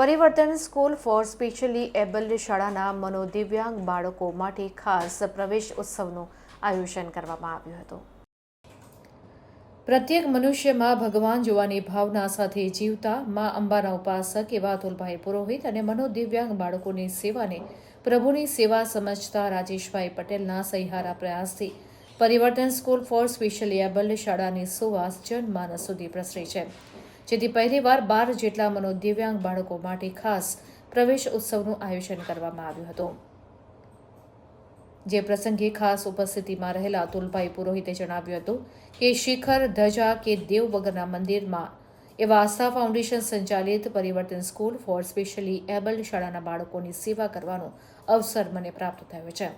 પરિવર્તન school four specially abled શાળાના મનોદિવ્યાંગ બાળકો માટે ખાસ પ્રવેશ ઉત્સવનું આયોજન કરવામાં આવ્યું હતું. પ્રત્યેક મનુષ્યમાં ભગવાન જોવાની ભાવના સાથે જીવતા મા અંબાના ઉપાસક એવા અતુલભાઈ પુરોહિત અને મનોદિવ્યાંગ બાળકોની સેવાને પ્રભુની સેવા સમજતા રાજેશભાઈ પટેલના સહિહારા પ્રયાસથી પરિવર્તન સ્કૂલ ફોર સ્પેશિયલી એબલ્ડ શાળાની સુવાસ જનમાનસ સુધી પ્રસરી છે. જેથી પહેલીવાર બાર જેટલા મનોદિવ્યાંગ બાળકો માટે ખાસ પ્રવેશ ઉત્સવનું આયોજન કરવામાં આવ્યું હતું. જે પ્રસંગે ખાસ ઉપસ્થિતિમાં રહેલા અતુલભાઈ પુરોહિતે જણાવ્યું હતું કે શિખર, ધજા કે દેવ વગરના મંદિરમાં એવા આસ્થા ફાઉન્ડેશન સંચાલિત પરિવર્તન સ્કૂલ ફોર સ્પેશિયલી એબલ્ડ શાળાના બાળકોની સેવા કરવાનો અવસર મને પ્રાપ્ત થયો છે.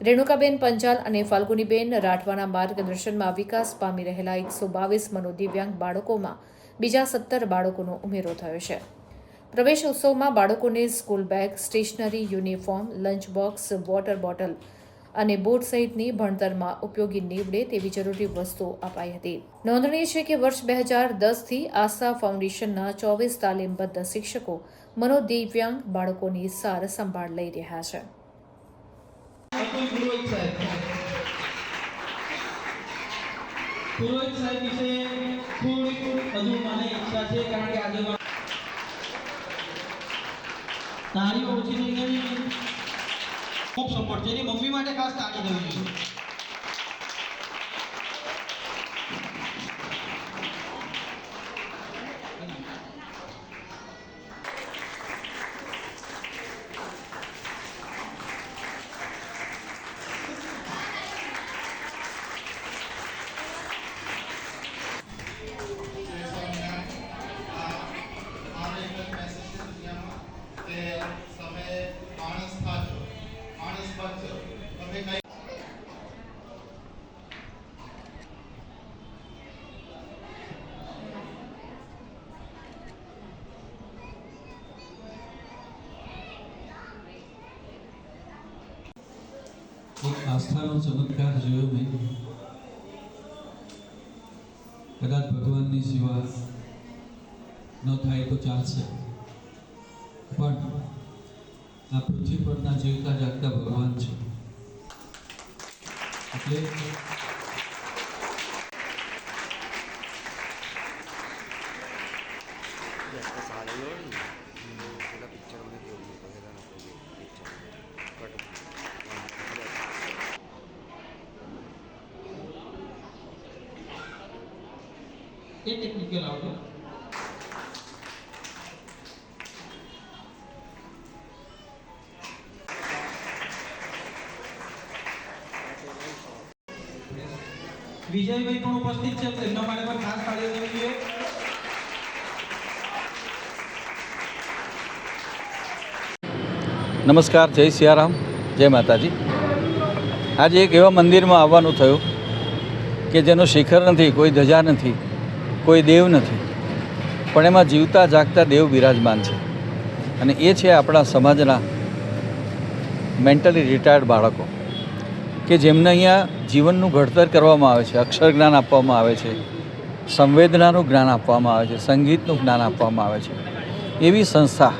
રેણુકાબેન પંચાલ અને ફાલ્ગુનીબેન રાઠવાના માર્ગદર્શનમાં વિકાસ પામી રહેલા એકસો બાવીસ મનોદિવ્યાંગ બાળકોમાં બીજા સત્તર બાળકોનો ઉમેરો થયો છે. પ્રવેશ ઉત્સવમાં બાળકોને school bag, stationery uniform, lunch box, water bottle અને બોટ સહિતની ભણતરમાં ઉપયોગી નીવડે તેવી જરૂરી વસ્તુઓ અપાઈ હતી. નોંધનીય છે કે વર્ષ બે હજાર દસથી આસ્થા ફાઉન્ડેશનના ચોવીસ તાલીમબદ્ધ શિક્ષકો મનોદિવ્યાંગ બાળકોની સાર સંભાળ લઈ રહ્યા છે. પુરોહિત સાહેબ વિશે થોડીક હજુ મને ઈચ્છા છે, કારણ કે આજે તાળીઓ ઓછી થઈ ગઈ. ખૂબ સપોર્ટ છે. એની મમ્મી માટે ખાસ તાળી દેવી જોઈએ કે તમે માણસ થાશો માણસ બનશો તમે કઈ એક આસ્થાનો ચમત્કાર જોયો મેં કદાચ ભગવાનની સેવા ન થાય તો ચાલશે પણ આ પૃથ્વી પરના જીવતા જાગતા ભગવાન છે. એટલે એ ટેકનિકલ આવતો વિજયભાઈ પણ ઉપસ્થિત છે તેમના માટે પણ ખાસ તાળીઓ દેવી નમસ્કાર, જય સિયારામ, જય માતાજી. આજે એક એવા મંદિરમાં આવવાનું થયું કે જેનું શિખર નથી, કોઈ ધજા નથી, કોઈ દેવ નથી, પણ એમાં જીવતા જાગતા દેવ બિરાજમાન છે. અને એ છે આપણા સમાજના મેન્ટલી રિટાયર્ડ બાળકો, કે જેમને અહીંયા જીવનનું ઘડતર કરવામાં આવે છે, અક્ષર જ્ઞાન આપવામાં આવે છે, સંવેદનાનું જ્ઞાન આપવામાં આવે છે, સંગીતનું જ્ઞાન આપવામાં આવે છે. એવી સંસ્થા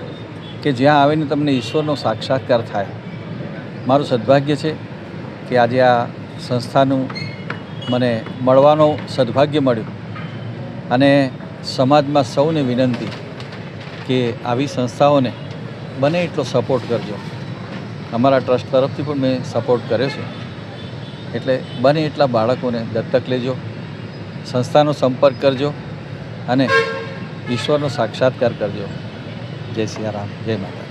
કે જ્યાં આવીને તમને ઈશ્વરનો સાક્ષાત્કાર થાય. મારું સદભાગ્ય છે કે આજે આ સંસ્થાનું મને મળવાનો સદભાગ્ય મળ્યું. અને સમાજમાં સૌને વિનંતી કે આવી સંસ્થાઓને બને એટલો સપોર્ટ કરજો. અમારા ટ્રસ્ટ તરફથી પણ મેં સપોર્ટ કર્યો છે. એટલે બને એટલા બાળકોને દત્તક લેજો, સંસ્થાનો સંપર્ક કરજો અને ઈશ્વરનો સાક્ષાત્કાર કરજો. જય સિયારામ જય માતા